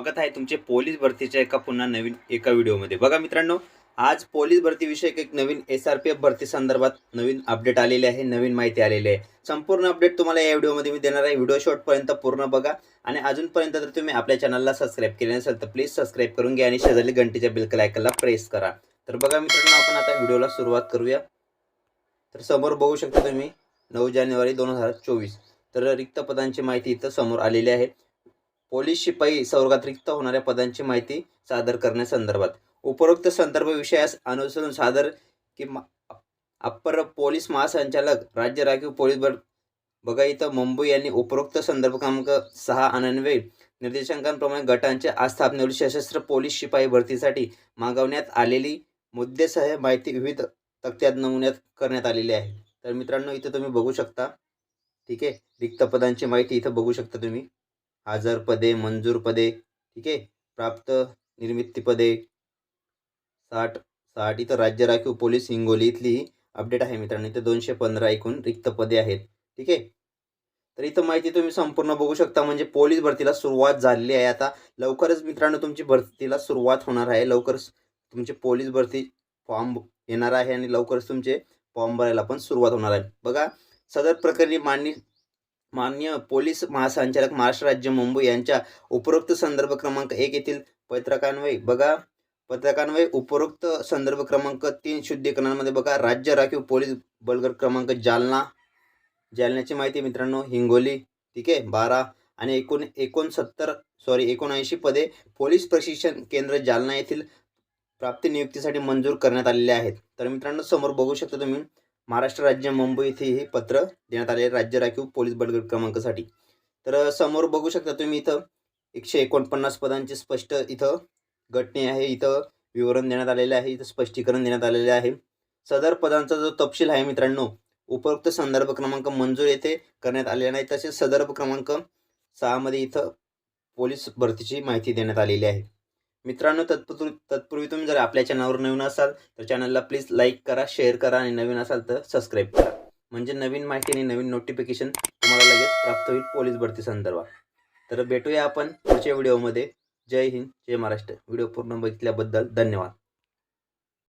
स्वागत आहे तुमचे पोलीस भरतीच्या एका पुन्हा नवीन एका व्हिडिओमध्ये. बघा मित्रांनो आज पोलीस भरतीविषयक एक नवीन एस आर पी एफ भरती संदर्भात नवीन अपडेट आलेले आहे नवीन माहिती आलेली आहे. संपूर्ण अपडेट तुम्हाला या व्हिडिओमध्ये मी देणार आहे. व्हिडिओ शॉर्टपर्यंत पूर्ण बघा आणि अजूनपर्यंत जर तुम्ही आपल्या चॅनलला सबस्क्राईब केले नसेल तर प्लीज सबस्क्राईब करून घ्या आणि शेजारी घंटीच्या बिलकल आयकनला प्रेस करा. तर बघा मित्रांनो आपण आता व्हिडिओला सुरुवात करूया. तर समोर बघू शकता तुम्ही नऊ जानेवारी दोन हजार चोवीस. तर रिक्त पदांची माहिती इथं समोर आलेली आहे. पोलीस शिपाई संवर्गात रिक्त होणाऱ्या पदांची माहिती सादर करण्यासंदर्भात. उपरोक्त संदर्भ विषयास अनुसरून सादर की अप्पर पोलीस महासंचालक राज्य राखीव पोलीस बल बघा इथं मुंबई यांनी उपरोक्त संदर्भ क्रमांक सहा अनन्वय निर्देशांकांप्रमाणे गटांचे आस्थापनेवर सशस्त्र पोलीस शिपाई भरतीसाठी मागवण्यात आलेली मुद्देसह माहिती विविध तक्त्यात नमुन्यात करण्यात आलेली आहे. तर मित्रांनो इथं तुम्ही बघू शकता. ठीक आहे? रिक्त पदांची माहिती इथं बघू शकता तुम्ही. हजर पदे मंजूर पदे ठीक आहे? प्राप्त निर्मिती पदे. साठ साठ इथं राज्य राखीव पोलीस हिंगोली इथली अपडेट आहे मित्रांनो. इथं दोनशे पंधरा एकूण रिक्त पदे आहेत ठीक आहे? तर इथं माहिती तुम्ही संपूर्ण बघू शकता. म्हणजे पोलीस भरतीला सुरुवात झालेली आहे. आता लवकरच मित्रांनो तुमची भरतीला सुरुवात होणार आहे. लवकरच तुमचे पोलीस भरती फॉर्म येणार आहे आणि लवकरच तुमचे फॉर्म भरायला पण सुरुवात होणार आहे. बघा सदर प्रकरणी मान्य मान्य पोलीस महासंचालक महाराष्ट्र राज्य मुंबई यांच्या उपरोक्त संदर्भ क्रमांक एक येथील पत्रकान्वये बघा. पत्रकान्वये उपरोक्त संदर्भ क्रमांक तीन शुद्धीकरणामध्ये बघा. राज्य राखीव पोलीस बलगट क्रमांक जालना. जालन्याची माहिती मित्रांनो हिंगोली. ठीक आहे बारा आणि एकूण एकोणसत्तर सॉरी एकोणऐंशी पदे पोलीस प्रशिक्षण केंद्र जालना येथील प्राप्ती नियुक्तीसाठी मंजूर करण्यात आलेले आहेत. तर मित्रांनो समोर बघू शकता तुम्ही महाराष्ट्र राज्य मुंबई इथे हे पत्र देण्यात आले आहे राज्य राखीव पोलीस बलगट क्रमांकासाठी. तर समोर बघू शकता तुम्ही इथं एकशे एकोणपन्नास पदांचे स्पष्ट इथं घटने आहे. इथं विवरण देण्यात आलेले आहे. इथं स्पष्टीकरण देण्यात आलेले आहे. सदर पदांचा जो तपशील आहे मित्रांनो उपरोक्त संदर्भ क्रमांक मंजूर येथे करण्यात आलेला नाही. तसेच संदर्भ क्रमांक सहामध्ये इथं पोलीस भरतीची माहिती देण्यात आलेली आहे. मित्रांनो तत्पूर्वी तत्पूर्वी तुम्ही जर आपल्या चॅनलवर नवीन असाल तर चॅनलला प्लीज लाईक करा शेअर करा आणि नवीन असाल तर सबस्क्राईब करा. म्हणजे नवीन माहिती आणि नवीन नोटिफिकेशन तुम्हाला लगेच प्राप्त होईल पोलीस भरती संदर्भात. तर भेटूया आपण पुढच्या व्हिडिओमध्ये जय हिंद जय महाराष्ट्र. व्हिडिओ पूर्ण बघितल्याबद्दल धन्यवाद.